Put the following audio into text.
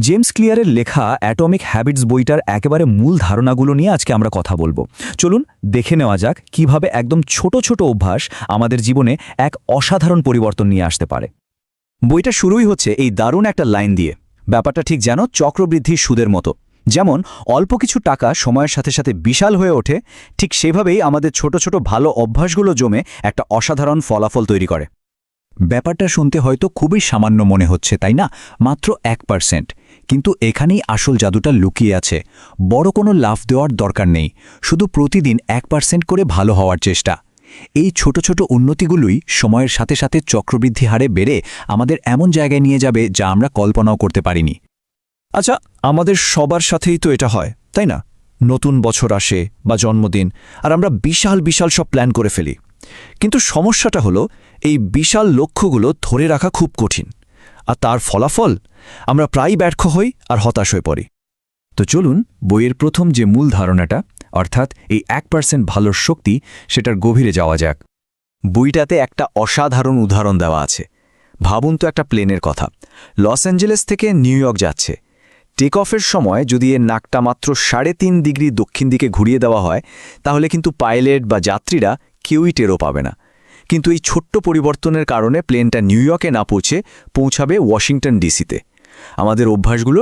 James ক্লিয়ারের লেখা atomic habits বইটার একেবারে মূল ধারণাগুলো নিয়ে আজকে আমরা কথা বলব। চলুন, দেখে নেওয়া যাক কীভাবে একদম ছোট ছোট অভ্যাস আমাদের জীবনে এক অসাধারণ পরিবর্তন নিয়ে আসতে পারে। বইটা শুরুই হচ্ছে এই দারুণ একটা লাইন দিয়ে। ব্যাপারটা ঠিক যেন চক্রবৃদ্ধি সুদের মতো। যেমন, অল্প কিছু টাকা সময়ের সাথে সাথে বিশাল হয়ে ওঠে, ঠিক সেভাবেই আমাদের ছোট ছোট ভালো অভ্যাসগুলো জমে একটা অসাধারণ ফলাফল তৈরি করে। ব্যাপারটা শুনতে হয়তো খুবই সামান্য মনে হচ্ছে, তাই না? মাত্র এক পার্সেন্ট। কিন্তু এখানেই আসল জাদুটা লুকিয়ে আছে। বড় কোনো লাভ দেওয়ার দরকার নেই। শুধু প্রতিদিন এক পার্সেন্ট করে ভালো হওয়ার চেষ্টা। এই ছোট ছোট উন্নতিগুলোই সময়ের সাথে সাথে চক্রবৃদ্ধি হারে বেড়ে আমাদের এমন জায়গায় নিয়ে যাবে যা আমরা কল্পনাও করতে পারিনি। আচ্ছা আমাদের সবার সাথেই তো এটা হয়, তাই না? নতুন বছর আসে বা জন্মদিন, আর আমরা বিশাল বিশাল সব প্ল্যান করে ফেলি। কিন্তু সমস্যাটা হলো, এই বিশাল লক্ষ্যগুলো ধরে রাখা খুব কঠিন। আর তার ফলাফল আমরা প্রায়ই ব্যর্থ হই আর হতাশ হয়ে পড়ি। তো চলুন বইয়ের প্রথম যে মূল ধারণাটা, অর্থাৎ এই এক পার্সেন্ট ভালোর শক্তি, সেটার গভীরে যাওয়া যাক। বইটাতে একটা অসাধারণ উদাহরণ দেওয়া আছে। ভাবুন তো একটা প্লেনের কথা। লস অ্যাঞ্জেলেস থেকে নিউ ইয়র্ক যাচ্ছে। টেক অফের সময় যদি এর নাকটা মাত্র সাড়ে তিন ডিগ্রি দক্ষিণ দিকে ঘুরিয়ে দেওয়া হয়, তাহলে কিন্তু পাইলট বা যাত্রীরা কেউই টেরও পাবে না। কিন্তু এই ছোট্ট পরিবর্তনের কারণে প্লেনটা নিউ ইয়র্কে না পৌঁছে পৌঁছাবে ওয়াশিংটন ডিসিতে। আমাদের অভ্যাসগুলো